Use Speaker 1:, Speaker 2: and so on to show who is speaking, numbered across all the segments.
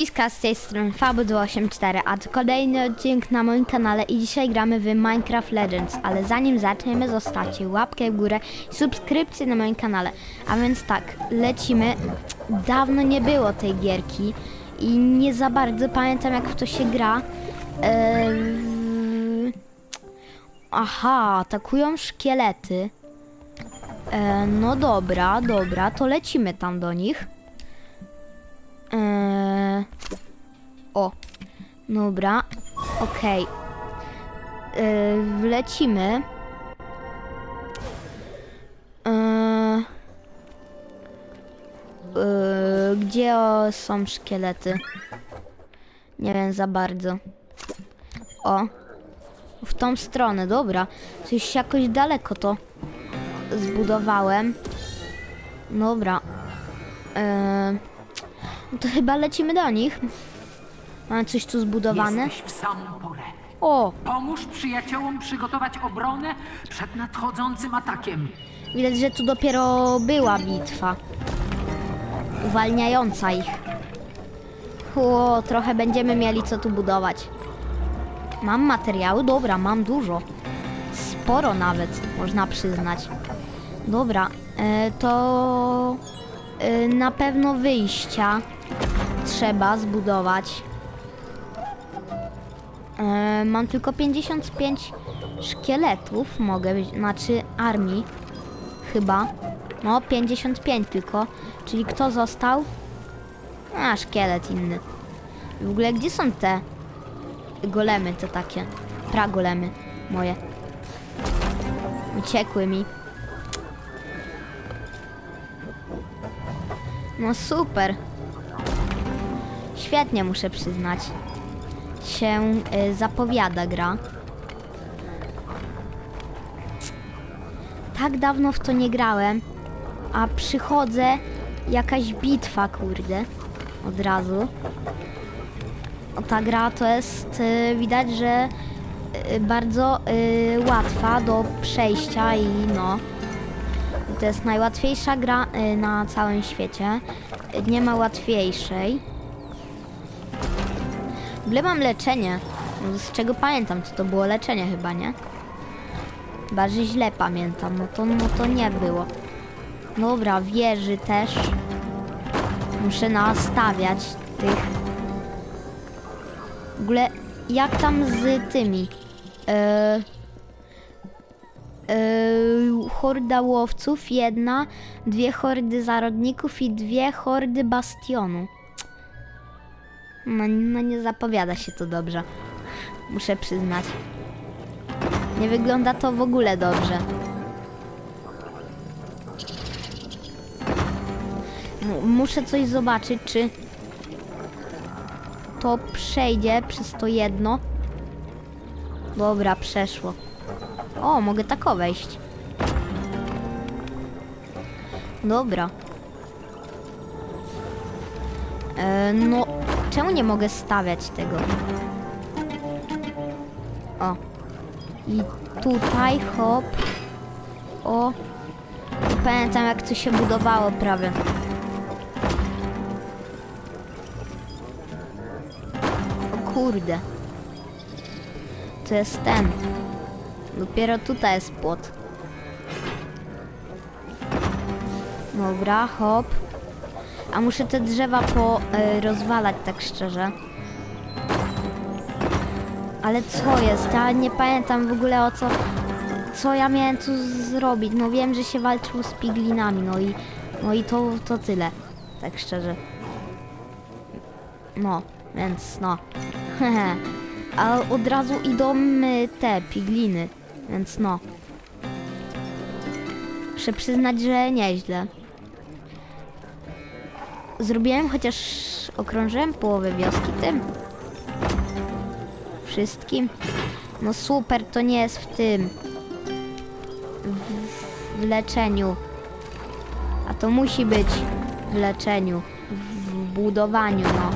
Speaker 1: Iska z tej strony Fabu284, a to kolejny odcinek na moim kanale i dzisiaj gramy w Minecraft Legends, ale zanim zaczniemy zostawcie łapkę w górę i subskrypcję na moim kanale. A więc tak, lecimy. Dawno nie było tej gierki i nie za bardzo pamiętam jak w to się gra. Aha, atakują szkielety. E, no dobra, dobra, to lecimy tam do nich. Eee, o, dobra, okej. Eee, wlecimy. Eee, eee, gdzie o, są szkielety? Nie wiem za bardzo. O, w tą stronę, dobra. Coś jakoś daleko to zbudowałem. Dobra. Eee, no to chyba lecimy do nich. Mamy coś tu zbudowane.
Speaker 2: Jesteś w samą porę.
Speaker 1: O,
Speaker 2: Pomóż przyjaciołom przygotować obronę przed nadchodzącym atakiem.
Speaker 1: widać, że tu dopiero była bitwa. Uwalniająca ich. O, trochę będziemy mieli co tu budować. Mam materiały? Dobra, mam dużo. Sporo nawet, można przyznać. Dobra, e, to e, na pewno wyjścia trzeba zbudować. E, mam tylko 55 szkieletów, mogę znaczy armii, chyba. No, 55 tylko. Czyli kto został? A, szkielet inny. W ogóle gdzie są te golemy, te takie? Pragolemy moje. Uciekły mi. No super. Świetnie muszę przyznać. Się y, zapowiada gra. Tak dawno w to nie grałem, a przychodzę jakaś bitwa, kurde. Od razu. Ta gra to jest y, widać, że y, bardzo y, łatwa do przejścia i no. To jest najłatwiejsza gra y, na całym świecie. Nie ma łatwiejszej. Ogóle mam leczenie. Z czego pamiętam, to to było leczenie chyba, nie? Chyba, że źle pamiętam. No to, no to nie było. Dobra, wieży też. Muszę nastawiać tych. W ogóle, jak tam z tymi? Eee, Yy, horda łowców, jedna, dwie hordy zarodników i dwie hordy bastionu. No, no nie zapowiada się to dobrze. Muszę przyznać. Nie wygląda to w ogóle dobrze. Muszę coś zobaczyć, czy to przejdzie przez to jedno. Dobra, przeszło. O, mogę tak wejść. Dobra. E, no, czemu nie mogę stawiać tego? O. I tutaj, hop. O. Pamiętam jak to się budowało prawie. O kurde. To jest ten. Dopiero tutaj jest płot. Dobra, hop. A muszę te drzewa po e, tak szczerze. Ale co jest? Ja nie pamiętam w ogóle o co. Co ja miałem tu zrobić? No wiem, że się walczył z piglinami, no i. No i to, to tyle. Tak szczerze. No, więc no. A od razu idą te pigliny. Więc no. Muszę przyznać, że nieźle. Zrobiłem, chociaż okrążyłem połowę wioski tym. Wszystkim. No super, to nie jest w tym. W, w leczeniu. A to musi być w leczeniu. W, budowaniu, no.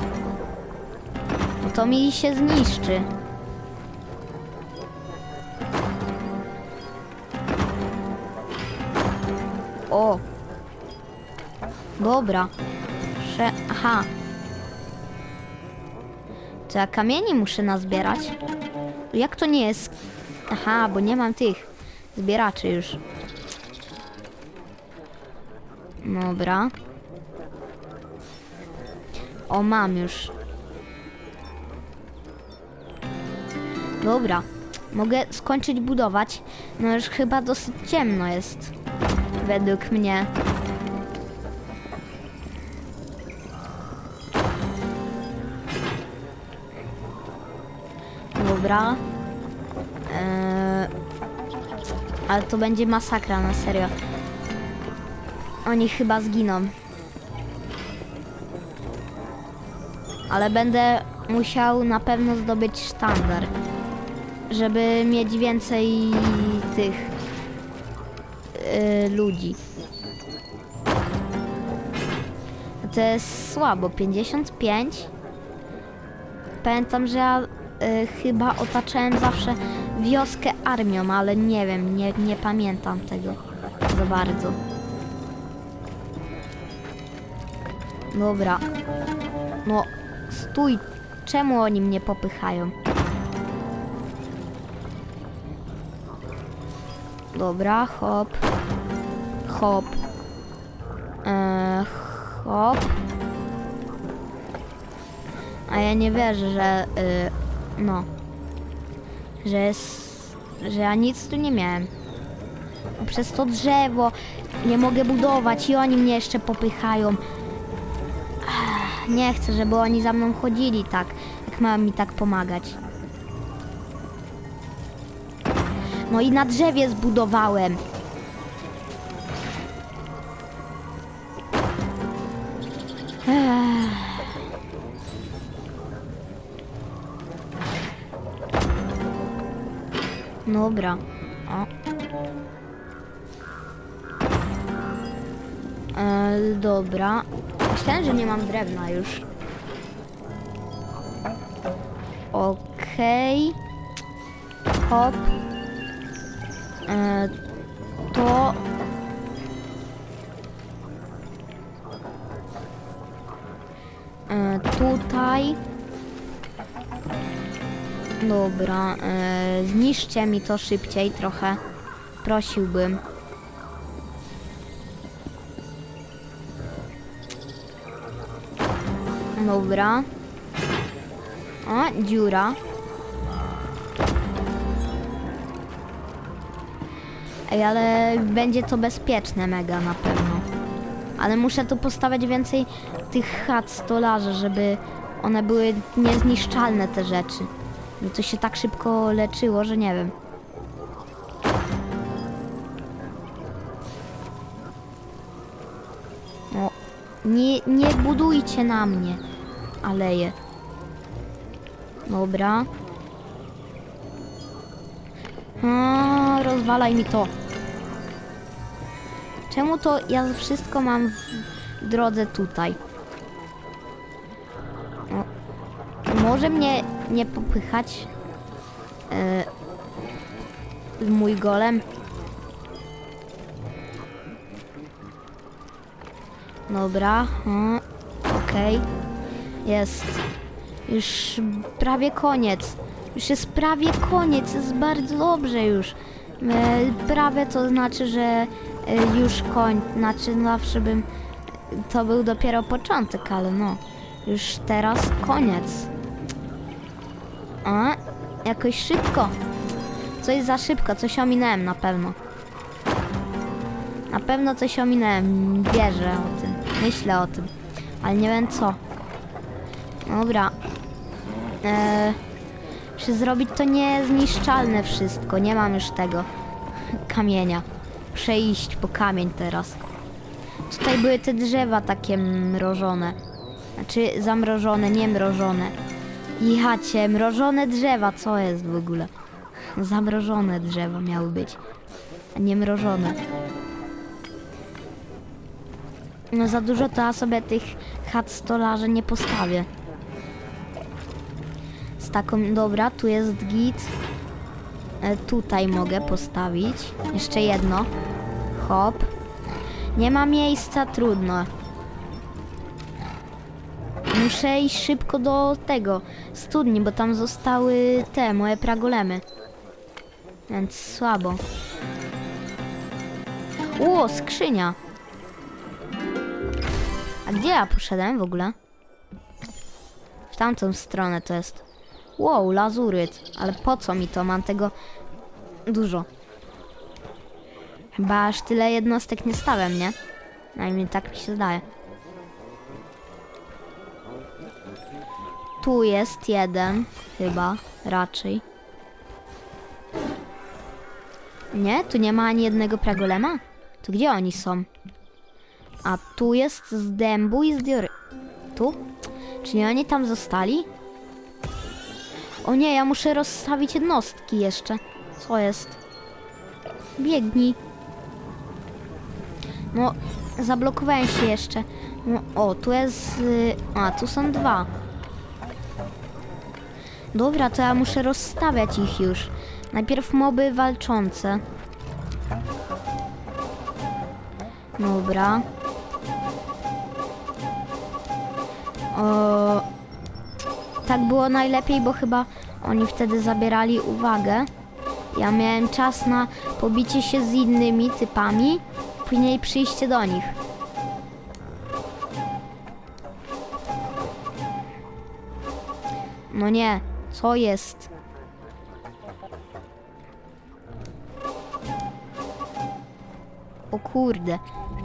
Speaker 1: No to mi się zniszczy. O! Dobra. Aha. To ja kamieni muszę nazbierać? Jak to nie jest? Aha, bo nie mam tych zbieraczy już. Dobra. O, mam już. Dobra. Mogę skończyć budować. No już chyba dosyć ciemno jest. Według mnie. Dobra. Eee, ale to będzie masakra, na serio. Oni chyba zginą. Ale będę musiał na pewno zdobyć sztandar, żeby mieć więcej tych yy, ludzi. To jest słabo, 55. Pamiętam, że ja y, chyba otaczałem zawsze wioskę armią, ale nie wiem, nie, nie pamiętam tego za bardzo. Dobra. No, stój. Czemu oni mnie popychają? Dobra, hop. Hop. Eee, hop. A ja nie wierzę, że y, no, że że ja nic tu nie miałem. Przez to drzewo nie mogę budować i oni mnie jeszcze popychają. Nie chcę, żeby oni za mną chodzili tak, jak mają mi tak pomagać. No i na drzewie zbudowałem. Dobra. O. E, dobra. Myślałem, że nie mam drewna już. Okej. Hop. E, to... E, tutaj... Dobra, e, zniszczcie mi to szybciej trochę. Prosiłbym. Dobra. O, dziura. Ej, ale będzie to bezpieczne mega na pewno. Ale muszę tu postawiać więcej tych chat stolarzy, żeby one były niezniszczalne te rzeczy. No to się tak szybko leczyło, że nie wiem. O, nie, nie budujcie na mnie. Aleje. Dobra. A, rozwalaj mi to. Czemu to ja wszystko mam w drodze tutaj? O, może mnie nie popychać e, mój golem. Dobra, okej. Jest. Już prawie koniec. Już jest prawie koniec, jest bardzo dobrze już. E, prawie to znaczy, że e, już koń, znaczy zawsze bym, to był dopiero początek, ale no, już teraz koniec. A, jakoś szybko. Coś za szybko, coś ominąłem na pewno. Na pewno coś ominąłem, wierzę o tym, myślę o tym, ale nie wiem co. Dobra. Eee, zrobić to niezniszczalne wszystko? Nie mam już tego kamienia. Przejść po kamień teraz. Tutaj były te drzewa takie mrożone. Znaczy zamrożone, nie mrożone. Jacie, mrożone drzewa, co jest w ogóle? Zamrożone drzewa miały być, a nie mrożone. No za dużo to ja sobie tych chat stolarzy nie postawię. Z taką, dobra, tu jest git. E, tutaj mogę postawić. Jeszcze jedno. Hop. Nie ma miejsca, trudno. Muszę iść szybko do tego studni, bo tam zostały te moje pragolemy. Więc słabo. O, skrzynia. A gdzie ja poszedłem w ogóle? W tamtą stronę to jest. Wow, lazuryt. Ale po co mi to? Mam tego dużo. Chyba aż tyle jednostek nie stałem, nie? Najmniej tak mi się zdaje. Tu jest jeden, chyba, raczej. Nie? Tu nie ma ani jednego pragolema? To gdzie oni są? A tu jest z dębu i z diory. Tu? Czyli oni tam zostali? O nie, ja muszę rozstawić jednostki jeszcze. Co jest? Biegnij. No, zablokowałem się jeszcze. No, o, tu jest... y, A, tu są dwa. Dobra, to ja muszę rozstawiać ich już. Najpierw moby walczące. Dobra. O, tak było najlepiej, bo chyba oni wtedy zabierali uwagę. Ja miałem czas na pobicie się z innymi typami, później przyjście do nich. No nie, co jest? O kurde.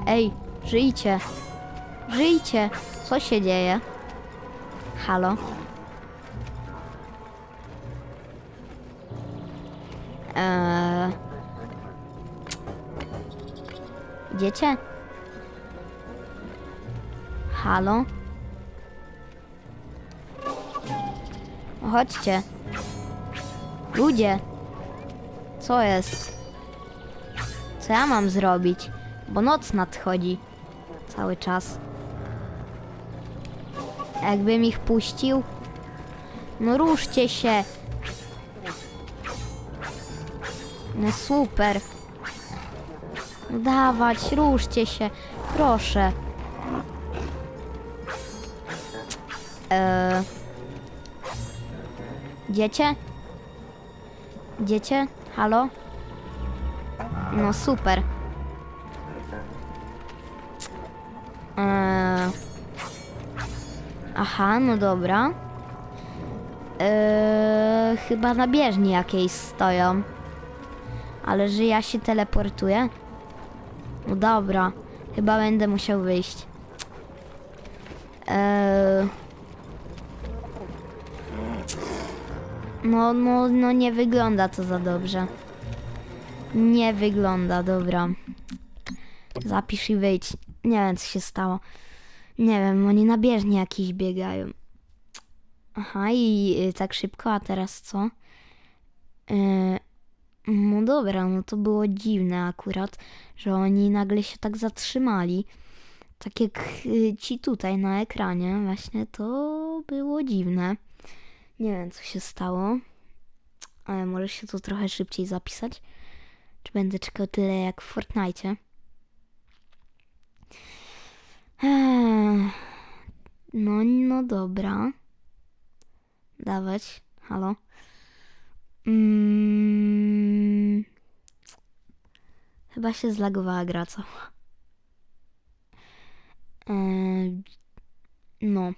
Speaker 1: Ej, żyjcie. Żyjcie. Co się dzieje? Halo? Eee... Idziecie? Halo? Chodźcie. Ludzie. Co jest? Co ja mam zrobić? Bo noc nadchodzi. Cały czas. Jakbym ich puścił? No ruszcie się. No super. Dawać, ruszcie się. Proszę. Eee. Dziecię? Dziecię? Halo? No super. Eee. Aha, no dobra. Eee, chyba na bieżni jakiejś stoją. Ale że ja się teleportuję? No dobra. Chyba będę musiał wyjść. Eee... No, no, no nie wygląda to za dobrze. Nie wygląda, dobra. Zapisz i wyjdź. Nie wiem, co się stało. Nie wiem, oni na bieżni jakiś biegają. Aha, i y, tak szybko, a teraz co? Yy, no dobra, no to było dziwne akurat, że oni nagle się tak zatrzymali. Tak jak y, ci tutaj na ekranie, właśnie to było dziwne. Nie wiem, co się stało. Ale może się to trochę szybciej zapisać. Czy będę czekał tyle jak w Fortnite? Eee, No, no dobra. Dawać. Halo. Mm, chyba się zlagowała gra cała. Eee, no.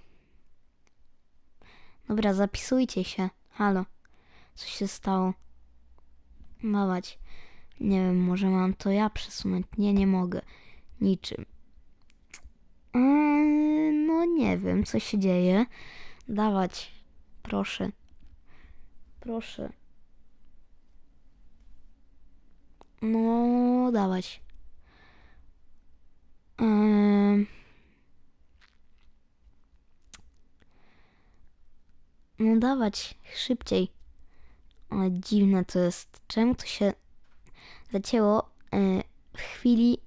Speaker 1: Dobra, zapisujcie się. Halo. Co się stało? Dawać. Nie wiem, może mam to ja przesunąć. Nie, nie mogę. Niczym. Eee, no nie wiem, co się dzieje. Dawać. Proszę. Proszę. No, dawać. Eee, no dawać, szybciej. O, dziwne to jest. Czemu to się zacięło e, w chwili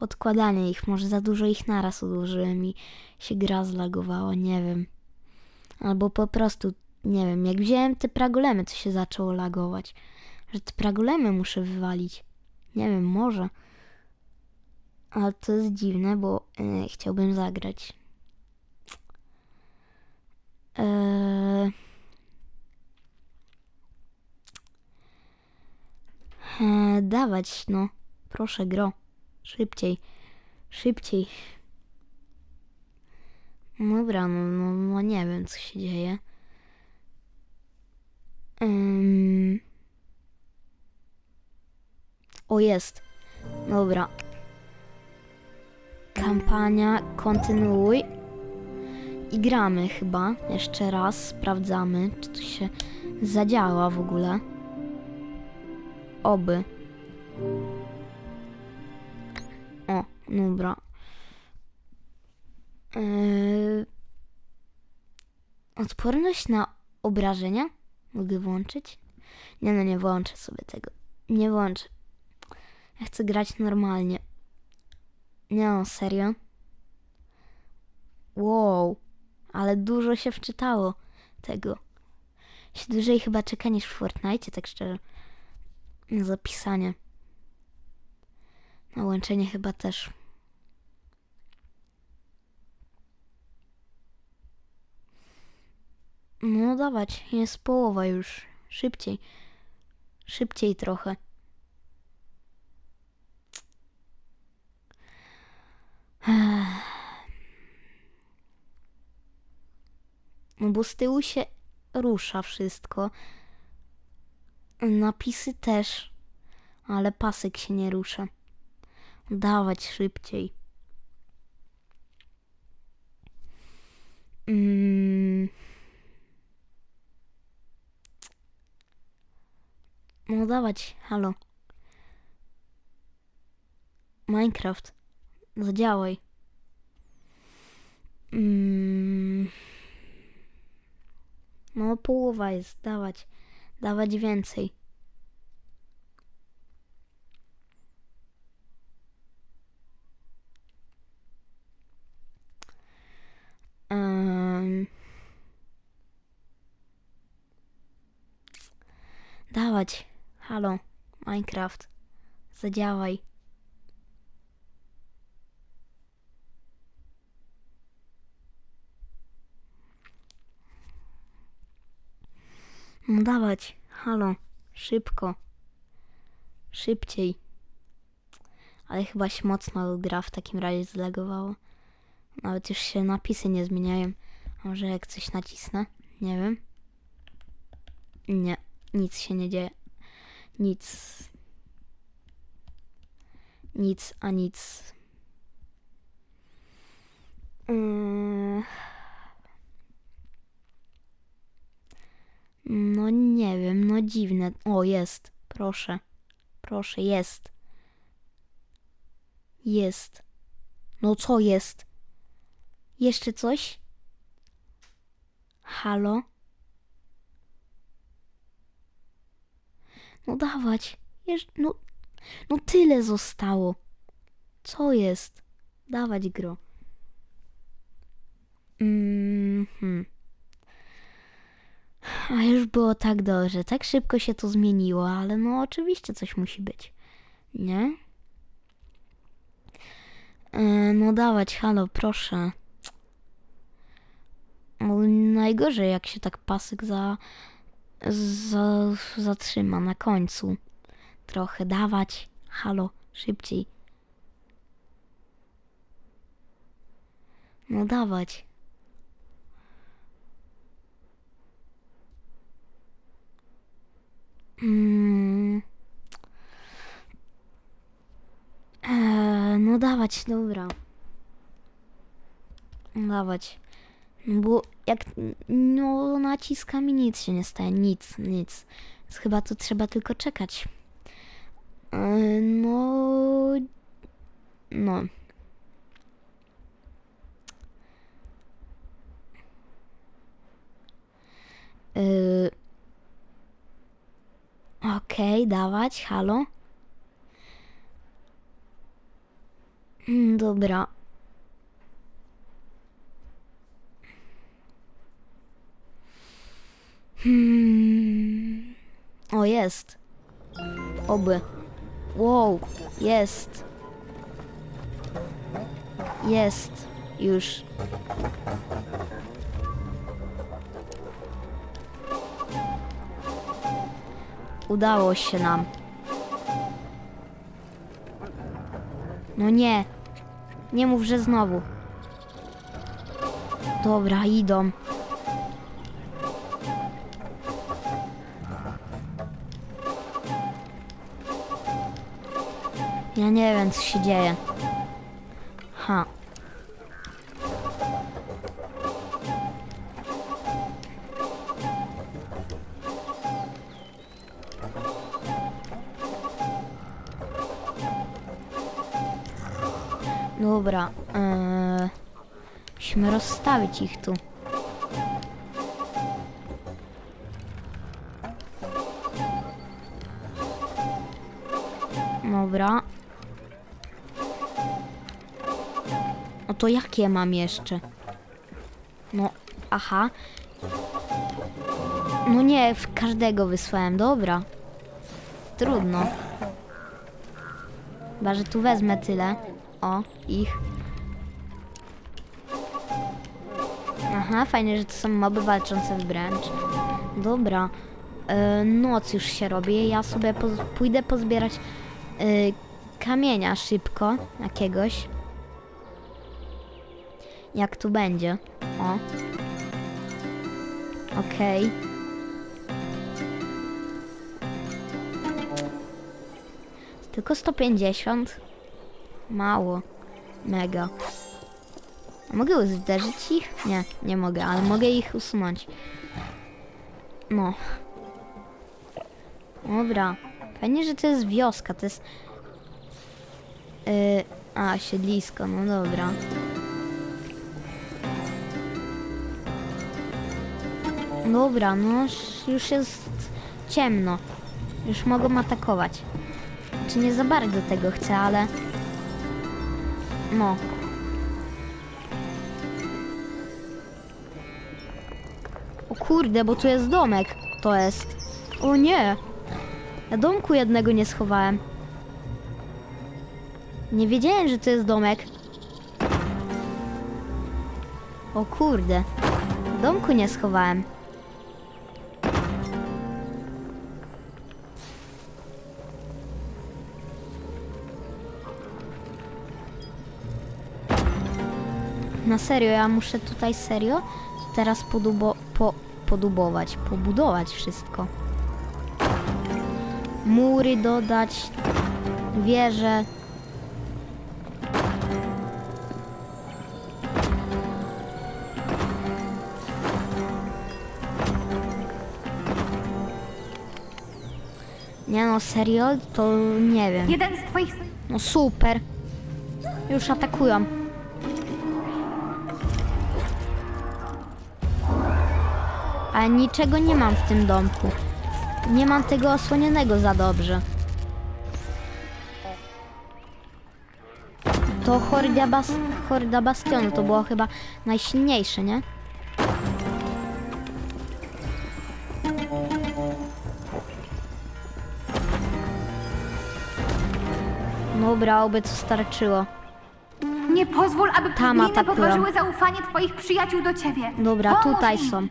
Speaker 1: odkładania ich? Może za dużo ich naraz odłożyłem i się gra zlagowała, nie wiem. Albo po prostu, nie wiem, jak wziąłem te pragolemy, to się zaczęło lagować. Że te pragolemy muszę wywalić. Nie wiem, może. Ale to jest dziwne, bo e, chciałbym zagrać. Eee... Dawać, no. Proszę, gro. Szybciej. Szybciej. Dobra, no, no, no nie wiem, co się dzieje. Ym... O, jest. Dobra. Kampania, kontynuuj. I gramy chyba. Jeszcze raz sprawdzamy, czy to się zadziała w ogóle. Oby. O, dobra. Yy... Odporność na obrażenia? Mogę włączyć? Nie no, nie włączę sobie tego. Nie włączę. Ja chcę grać normalnie. Nie no, serio? Wow, ale dużo się wczytało tego. Się dłużej chyba czeka niż w Fortnite, tak szczerze. Na zapisanie. Na łączenie chyba też. No dawać, jest połowa już. Szybciej. Szybciej trochę. No bo z tyłu się rusza wszystko. Napisy też, ale pasek się nie rusza. Dawać szybciej. Mm. No dawać, halo. Minecraft. Zadziałaj. Mm. No połowa jest, dawać. Dawać więcej. Dawać. Halo. Minecraft. Zadziałaj. No dawać. Halo. Szybko. Szybciej. Ale chyba się mocno gra w takim razie zlegowało. Nawet już się napisy nie zmieniają. Może jak coś nacisnę? Nie wiem. Nie. Nic się nie dzieje. Nic. Nic, a nic. Mm. No nie wiem, no dziwne. O, jest. Proszę. Proszę, jest. Jest. No co jest? Jeszcze coś? Halo? No dawać. Jesz no, no tyle zostało. Co jest? Dawać gro. Mhm. A już było tak dobrze. Tak szybko się to zmieniło, ale no oczywiście coś musi być. Nie? E, no dawać, halo, proszę. No, najgorzej jak się tak pasek za, za, zatrzyma na końcu. Trochę dawać. Halo, szybciej. No dawać. Eee, no dawać, dobra. Dawać. No Bo jak no naciskami nic się nie staje, nic, nic. Więc chyba tu trzeba tylko czekać. Eee, no... No. Eee, Okej, dawać, halo. Mm, Dobra. Hmm. O, jest. Oby. Wow, jest. Jest. Już. Udało się nam. No nie. Nie mów, że znowu. Dobra, idą. Ja nie wiem, co się dzieje. Ha. Dobra. Eee, musimy rozstawić ich tu. Dobra. No to jakie mam jeszcze? No, aha. No nie, w każdego wysłałem, dobra. Trudno. Chyba, że tu wezmę tyle. O, ich. Aha, fajnie, że to są moby walczące wręcz. Dobra. E, noc już się robi. Ja sobie pójdę pozbierać e, kamienia szybko. Jakiegoś. Jak tu będzie. O. Okej. Tylko 150. Mało. Mega. Mogę zderzyć ich? Nie, nie mogę, ale mogę ich usunąć. No. Dobra. Fajnie, że to jest wioska, to jest... Yy, a, siedlisko, no dobra. Dobra, no już jest ciemno. Już mogą atakować. Czy nie za bardzo tego chcę, ale... No. O kurde, bo tu jest domek. To jest. O nie. Ja domku jednego nie schowałem. Nie wiedziałem, że to jest domek. O kurde. Domku nie schowałem. Na serio, ja muszę tutaj serio teraz podubo, po, podobować, pobudować wszystko. Mury dodać, wieże. Nie no, serio? To nie wiem.
Speaker 3: Jeden z twoich...
Speaker 1: No super. Już atakują. Niczego nie mam w tym domku. Nie mam tego osłonionego za dobrze. To horda, bas horda bastionu to było chyba najsilniejsze, nie? Dobra, oby to starczyło.
Speaker 3: Nie pozwól, aby
Speaker 1: Tam
Speaker 3: gliny
Speaker 1: atakują.
Speaker 3: podważyły zaufanie twoich przyjaciół do ciebie.
Speaker 1: Dobra,
Speaker 3: Pomóż
Speaker 1: tutaj
Speaker 3: im.
Speaker 1: są.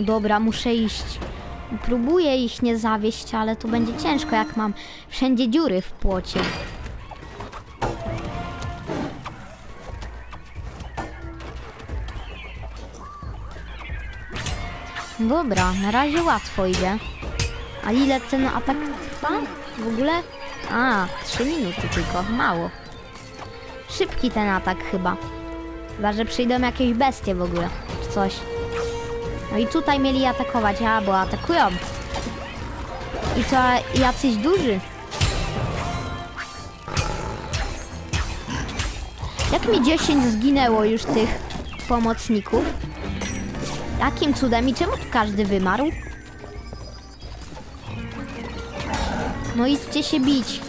Speaker 1: Dobra, muszę iść. Próbuję ich nie zawieść, ale to będzie ciężko, jak mam wszędzie dziury w płocie. Dobra, na razie łatwo idzie. A ile ten atak trwa? W ogóle? A, 3 minuty tylko, mało. Szybki ten atak chyba. Chyba, że przyjdą jakieś bestie w ogóle, czy coś. No i tutaj mieli atakować, a, bo atakują. I to jacyś duży. Jak mi 10 zginęło już tych pomocników? Jakim cudem i czemu każdy wymarł? No idźcie się bić.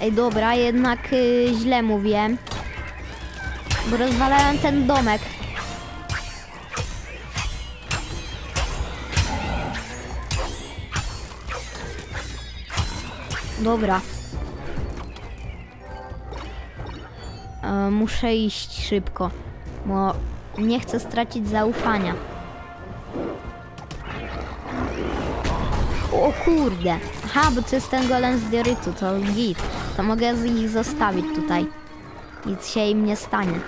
Speaker 1: Ej, dobra, jednak y, źle mówiłem. Bo rozwalałem ten domek. Dobra. E, muszę iść szybko, bo nie chcę stracić zaufania. O kurde. Aha, bo to jest ten golem z diorytu, to git. To mogę ich zostawić tutaj. Nic się im nie stanie.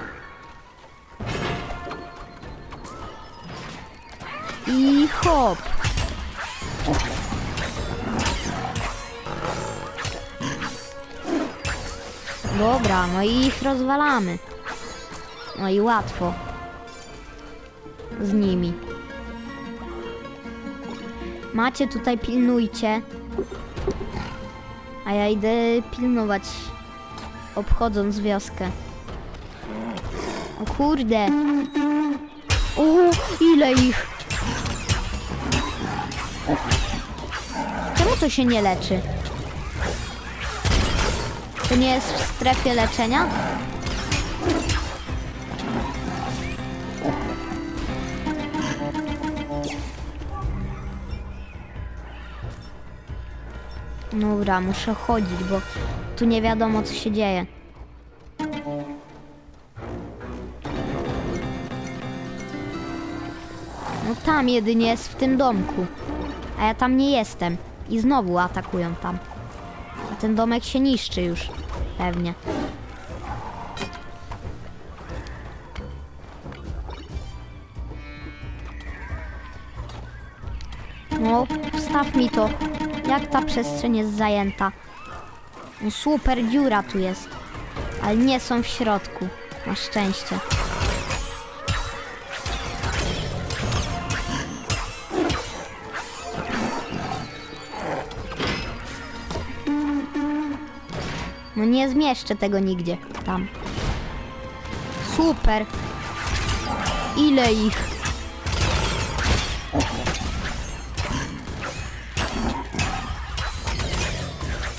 Speaker 1: I hop. Dobra, no i ich rozwalamy. No i łatwo. Z nimi. Macie tutaj, pilnujcie. A ja idę pilnować, obchodząc wioskę. O kurde. O, ile ich. Czemu to się nie leczy? To nie jest w strefie leczenia? Dobra, muszę chodzić, bo tu nie wiadomo co się dzieje. No tam jedynie jest w tym domku. A ja tam nie jestem. I znowu atakują tam. A ten domek się niszczy już. Pewnie. No, wstaw mi to. Jak ta przestrzeń jest zajęta? No super dziura tu jest. Ale nie są w środku. Na szczęście. No nie zmieszczę tego nigdzie. Tam. Super. Ile ich?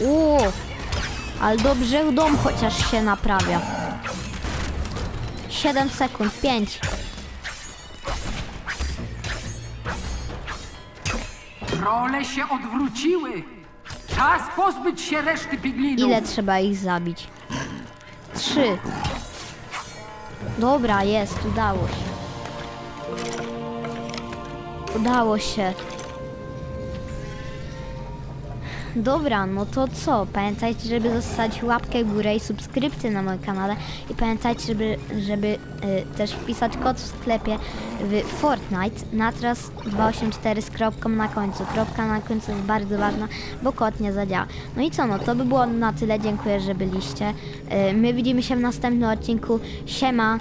Speaker 1: O, ale dobrze dom chociaż się naprawia. 7 sekund, 5.
Speaker 2: Role się odwróciły. Czas pozbyć się reszty piglinów.
Speaker 1: Ile trzeba ich zabić? 3. Dobra, jest, udało się. Udało się. Dobra, no to co? Pamiętajcie, żeby zostawić łapkę w górę i subskrypcję na moim kanale. I pamiętajcie, żeby, żeby y, też wpisać kod w sklepie w Fortnite na teraz 284 z kropką na końcu. Kropka na końcu jest bardzo ważna, bo kod nie zadziała. No i co, no to by było na tyle. Dziękuję, że byliście. Y, my widzimy się w następnym odcinku. Siema!